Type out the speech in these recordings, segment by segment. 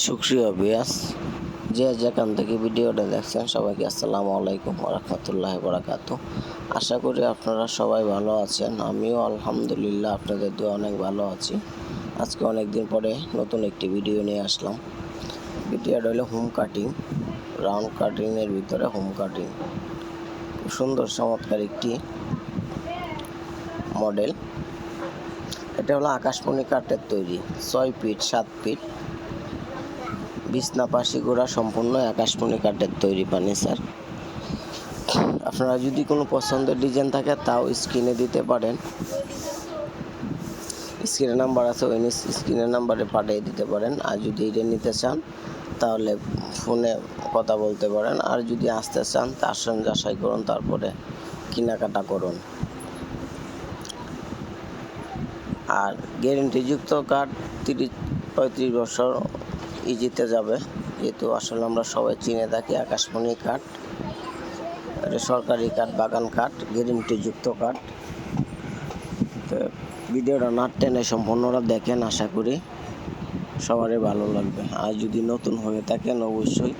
সুক্রিয় বিয়াস যে যেখান থেকে ভিডিওটা দেখছেন সবাইকে আসসালামু আলাইকুম রহমতুল্লাহ বরাকাত আশা করি আপনারা সবাই ভালো আছেন। আমিও আলহামদুলিল্লাহ আপনাদের দিয়ে অনেক ভালো আছি। আজকে অনেক দিন পরে নতুন একটি ভিডিও নিয়ে আসলাম। ভিডিওটা হলো হোম কাটিং, রাউন্ড কাটিংয়ের ভিতরে হোম কাটিং। সুন্দর চমৎকার একটি মডেল। এটা হলো আকাশমণি কাঠের তৈরি, ছয় ফিট, সাত ফিট। বিছনা, পাশি গোড়া সম্পূর্ণ আকাশমণি কাঠের তৈরি ফার্নিচার আপনারা যদি কোনো পছন্দের ডিজাইন থাকে, তাও স্ক্রিনে দিতে পারেন। স্ক্রিনের নাম্বার আছে, ওই স্ক্রিনের নাম্বারে পাঠিয়ে দিতে পারেন। আর যদি এটা নিতে চান, তাহলে ফোনে কথা বলতে পারেন। আর যদি আসতে চান, তা আসেন, যাচাই করুন, তারপরে কেনাকাটা করুন। আর গ্যারেন্টিযুক্ত কার্ড তিরিশ পঁয়ত্রিশ বছর ইজিতে যাবে। যেহেতু আসলে আমরা সবাই চিনে থাকি, আকাশমণি কাঠ, এটা সরকারি কাঠ, বাগান কাঠ গ্যারেন্টিযুক্ত কাঠ। তো ভিডিওটা না টেনে সম্পূর্ণটা দেখেন, আশা করি সবারই ভালো লাগবে। আর যদি নতুন হয়ে থাকেন, অবশ্যই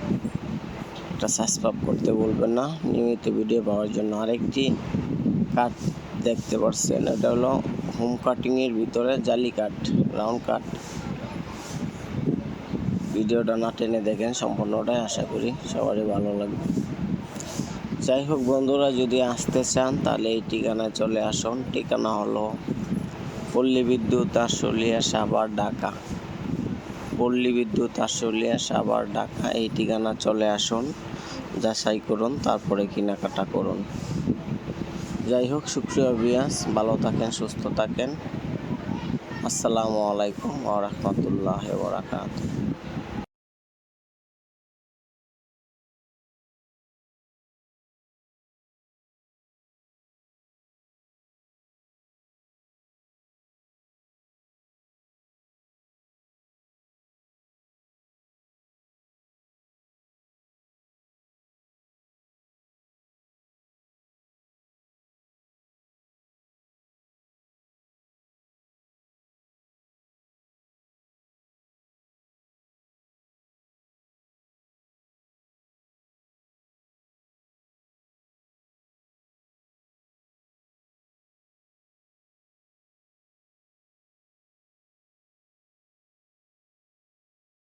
একটা সাবস্ক্রাইব করতে বলবেন না। নিয়মিত ভিডিও পাওয়ার জন্য আরেকটি কাঠ দেখতে পাচ্ছেন, এটা হলো হোম কাটিংয়ের ভিতরে জালি কাঠ, রাউন্ড কাঠ। ভিডিওটা না টেনে দেখেন, সম্পূর্ণটাই আশা করি সবারই ভালো লাগবে। যাই হোক বন্ধুরা, যদি আসতে চান তাহলে এই ঠিকানায় চলে আসুন। ঠিকানা হলো পল্লী বিদ্যুৎ আশুলিয়া সাভার, ঢাকা। পল্লী বিদ্যুৎ আশুলিয়া সাভার, ঢাকা। এই ঠিকানা চলে আসুন, যাচাই করুন, তারপরে কেনাকাটা করুন। যাই হোক, সুপ্রিয় বিয়াস ভালো থাকেন, সুস্থ থাকেন। আসসালামু আলাইকুম ওয়া রাহমাতুল্লাহি ওয়া বারাকাতুহু।